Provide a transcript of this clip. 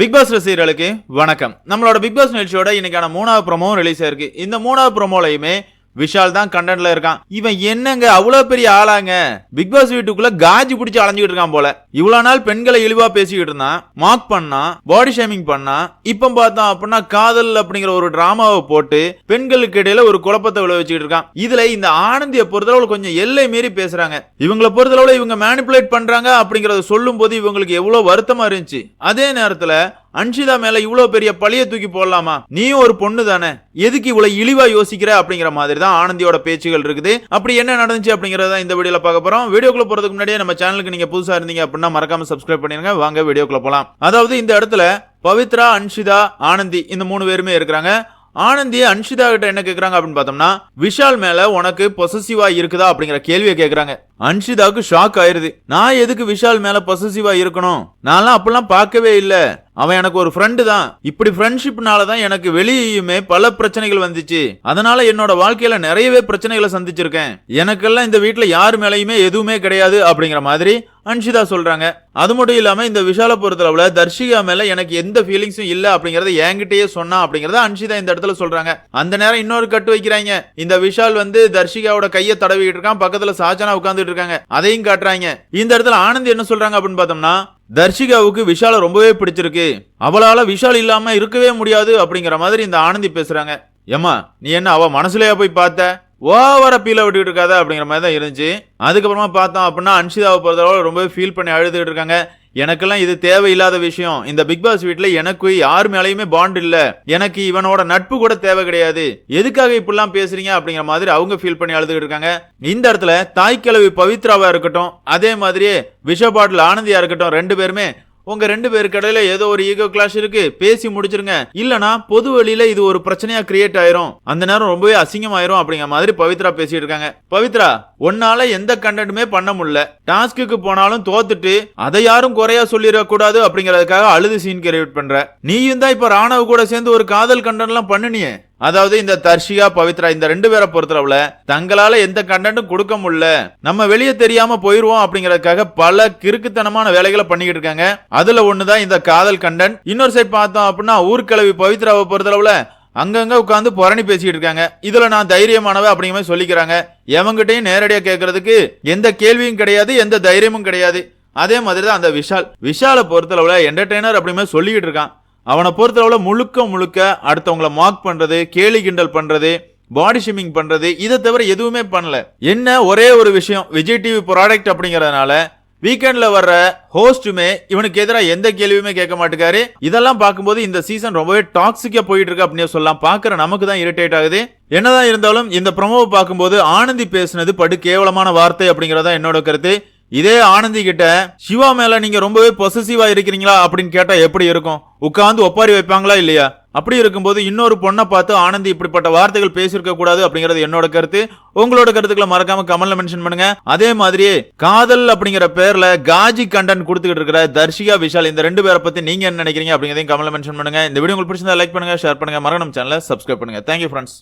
Big pass ரசிகர்களுக்கு வணக்கம். நம்மளோட பிக் பாஸ் நிகழ்ச்சியோட இன்னைக்கான மூணாவது ப்ரோமோ ரிலீஸ் ஆயிருக்கு. இந்த மூணாவது ப்ரோமோலையுமே விஷால் தான் கண்டன்ல இருக்கான். இவன் என்னங்க அவ்வளவு பெரிய ஆளாங்க? பிக் பாஸ் வீட்டுக்குள்ள காஜி பிடிச்சி அலைஞ்சுக்கிட்டு இருக்கான் போல. இவ்வளவு நாள் பெண்களை இழிவா பேசிக்கிட்டு இருந்தான். மார்க் பண்ணான் பாடி ஷேமிங் பண்ணான் இப்ப பார்த்தோம் அப்படின்னா காதல் அப்படிங்கிற ஒரு டிராமாவை போட்டு பெண்களுக்கு இடையில ஒரு குழப்பத்தை விளைவிச்சுக்கிட்டு இருக்கான். இதுல இந்த ஆனந்திய பொறுத்தளவுல கொஞ்சம் எல்லை மீறி பேசுறாங்க. இவங்களை பொறுத்தளவுல இவங்க மேனிப்புலேட் பண்றாங்க அப்படிங்கறத சொல்லும் போது இவங்களுக்கு எவ்வளவு வருத்தமா இருந்துச்சு. அதே நேரத்துல அன்ஷிதா மேல இவ்வளவு பெரிய பழிய தூக்கி போடலாமா? நீயும் ஒரு பொண்ணு தானே. எதுக்கு இவ்வளவு இழிவா யோசிக்கிற அப்படிங்கிற மாதிரி தான் ஆனந்தியோட பேச்சுகள் இருக்குது. அப்படி என்ன நடந்துச்சு அப்படிங்கறத இந்த வீடியோல பார்க்க போறோம். வீடியோக்குள்ள போறதுக்கு முன்னாடியே நம்ம சேனலுக்கு நீங்க புதுசா இருந்தீங்க அப்படின்னா மறக்காம சப்ஸ்கிரைப் பண்ணிருங்க. வாங்க வீடியோக்குள்ள போலாம். அதாவது இந்த இடத்துல பவித்ரா அன்ஷிதா ஆனந்தி இந்த மூணு பேருமே இருக்கிறாங்க. ஆனந்தி அன்ஷிதா கிட்ட என்ன கேக்குறாங்க அப்படின்னு பார்த்தோம்னா விஷால் மேல உனக்கு பொசசிவா இருக்குதா அப்படிங்கிற கேள்வியை கேக்குறாங்க. அன்ஷிதாவுக்கு ஷாக் ஆயிருது. நான் எதுக்கு விஷால் மேல பொசசிவா இருக்கணும்? நான்லாம் அப்பெல்லாம் பார்க்கவே இல்லை. அவன் எனக்கு ஒரு ஃப்ரெண்டு தான். இப்படி ஃப்ரெண்ட்ஷிப்னால தான் எனக்கு வெளியுமே பல பிரச்சனைகள் வந்துச்சு. அதனால என்னோட வாழ்க்கையில நிறையவே பிரச்சனைகளை சந்திச்சிருக்கேன். எனக்கெல்லாம் இந்த வீட்டில் யார் மேலேயுமே எதுவுமே கிடையாது அப்படிங்கிற மாதிரி அன்ஷிதா சொல்றாங்க. அது மட்டும் இல்லாம இந்த விஷால பொறுத்தளவுல தர்ஷிகா மேல எனக்கு எந்த ஃபீலிங்ஸும் இல்ல அப்படிங்கறத என்கிட்டயே சொன்னா அப்படிங்கறத அன்ஷிதா இந்த இடத்துல சொல்றாங்க. அந்த நேரம் இன்னொரு கட்டு வைக்கிறாங்க. இந்த விஷால் வந்து தர்ஷிகாவோட கையை தடவிட்டு இருக்கான். பக்கத்துல சாஜனா உட்கார்ந்துட்டு இருக்காங்க. அதையும் காட்டுறாங்க. இந்த இடத்துல ஆனந்த் என்ன சொல்றாங்க அப்படின்னு பார்த்தோம்னா தர்ஷிகாவுக்கு விஷால ரொம்பவே பிடிச்சிருக்கு. அவளால விஷால் இல்லாம இருக்கவே முடியாது அப்படிங்கிற மாதிரி இந்த ஆனந்தி பேசுறாங்க. ஏமா நீ என்ன அவ மனசுலயா போய் பார்த்த? ஓவர பீல விட்டுக்கிட்டு இருக்காத அப்படிங்கிற மாதிரி தான் இருந்துச்சு. அதுக்கப்புறமா பார்த்தோம் அப்படின்னா அன்ஷிதாவை பொறுத்தளவு ரொம்பவே ஃபீல் பண்ணி அழுதுகிட்டு இருக்காங்க. எனக்கெல்லாம் இது தேவையில்லாத விஷயம். இந்த பிக் பாஸ் வீட்டில் எனக்கு யார் மேலேயுமே பாண்ட் இல்லை. எனக்கு இவனோட நட்பு கூட தேவை கிடையாது. எதுக்காக இப்படிலாம் பேசுறீங்க அப்படிங்கிற மாதிரி அவங்க ஃபீல் பண்ணி அழுதுகிட்டு இருக்காங்க. இந்த இடத்துல தாய்க்கிழவி பவித்ராவா இருக்கட்டும் அதே மாதிரியே விஷ பாட்டில் ஆனந்தியா இருக்கட்டும் ரெண்டு பேருமே உங்க ரெண்டு பேருக்கு இடையில ஏதோ ஒரு ஈகோ கிளாஷ் இருக்கு. பேசி முடிச்சிருங்க. இல்லனா பொது வழியில இது ஒரு பிரச்சனையா கிரியேட் ஆயிரும். அந்த நேரம் ரொம்பவே அசிங்கமாயிரும் அப்படிங்கிற மாதிரி பவித்ரா பேசிட்டு இருக்காங்க. பவித்ரா உன்னால எந்த கண்டென்ட்டுமே பண்ண முடியல. டாஸ்க்கு போனாலும் தோத்துட்டு அதை யாரும் குறையா சொல்லிட கூடாது அப்படிங்கறதுக்காக அழுது சீன் கிரியேட் பண்ற. நீயும் தான் இப்ப ராணவ கூட சேர்ந்து ஒரு காதல் கண்டென்ட் எல்லாம் பண்ணுனியே. அதாவது இந்த தர்ஷிகா பவித்ரா இந்த ரெண்டு பேரை பொறுத்தளவுல தங்களால எந்த கண்டென்ட்டும் கொடுக்க முடியல. நம்ம வெளியே தெரியாம போயிருவோம் அப்படிங்கறதுக்காக பல கிறுக்குத்தனமான வேலைகளை பண்ணிக்கிட்டு இருக்காங்க. அதுல ஒண்ணுதான் இந்த காதல் கண்டென்ட் இன்னொரு சைட் பார்த்தோம் அப்படின்னா ஊர்கிழவி பவித்ராவை பொறுத்தளவுல அங்கங்க உட்காந்து புரணி பேசிக்கிட்டு இருக்காங்க. இதுல நான் தைரியமானவ அப்படிங்கிற மாதிரி சொல்லிக்கிறாங்க. எவங்கிட்டையும் நேரடியா கேட்கறதுக்கு எந்த கேள்வியும் கிடையாது எந்த தைரியமும் கிடையாது. அதே மாதிரி தான் அந்த விஷால். விஷாலை பொறுத்தளவுல என்டர்டெய்னர் அப்படிமே சொல்லிக்கிட்டு இருக்கான். அவனை பொறுத்தளவில் முழுக்க முழுக்க அடுத்தவங்கள மார்க் பண்ணுறது கேலி கிண்டல் பண்ணுறது பாடி ஷிமிங் பண்ணுறது இதை தவிர எதுவுமே பண்ணல. என்ன ஒரே ஒரு விஷயம் விஜய் டிவி ப்ராடக்ட் அப்படிங்கிறதுனால வீக்கெண்டில் வர்ற ஹோஸ்ட்டுமே இவனுக்கு எதிராக எந்த கேள்வியுமே கேட்க மாட்டேக்காரு. இதெல்லாம் பார்க்கும்போது இந்த சீசன் ரொம்பவே டாக்ஸிக்காக போயிட்டு இருக்கு அப்படின்னு சொல்லலாம். பார்க்குற நமக்கு தான் இரிட்டேட் ஆகுது. என்னதான் இருந்தாலும் இந்த ப்ரொமோவை பார்க்கும்போது ஆனந்தி பேசுனது படு கேவலமான வார்த்தை அப்படிங்கறதா என்னோட கருத்து. இதே ஆனந்தி கிட்ட சிவா மேல நீங்க ரொம்பவே பொசசிவா இருக்கிறீங்களா? அப்படின்னு கேட்டா எப்படி இருக்கும்? உட்காந்து ஒப்பாரி வைப்பாங்களா இல்லையா? அப்படி இருக்கும்போது இன்னொரு பொண்ணை பார்த்து ஆனந்தி இப்படிப்பட்ட வார்த்தைகள் பேசியிருக்க கூடாது அப்படிங்கிறது என்னோட கருத்து. உங்களோட கருத்துக்களை மறக்காம கமல்ல மென்ஷன் பண்ணுங்க. அதே மாதிரியே காதல் அப்படிங்கிற பேர்ல காஜி கண்டன் கொடுத்துக்கிட்டு இருக்கிற தர்ஷிகா விஷால் இந்த ரெண்டு பேரை பத்தி நீங்க என்ன நினைக்கிறீங்க அப்படிங்கிறதையும் கமல்ல மென்ஷன் பண்ணுங்க. இந்த வீடியோ உங்களுக்கு பிடிச்சிருந்தா லைக் பண்ணுங்க ஷேர் பண்ணுங்க. மரணம் சேனலை சப்ஸ்கிரைப் பண்ணுங்க. Thank you friends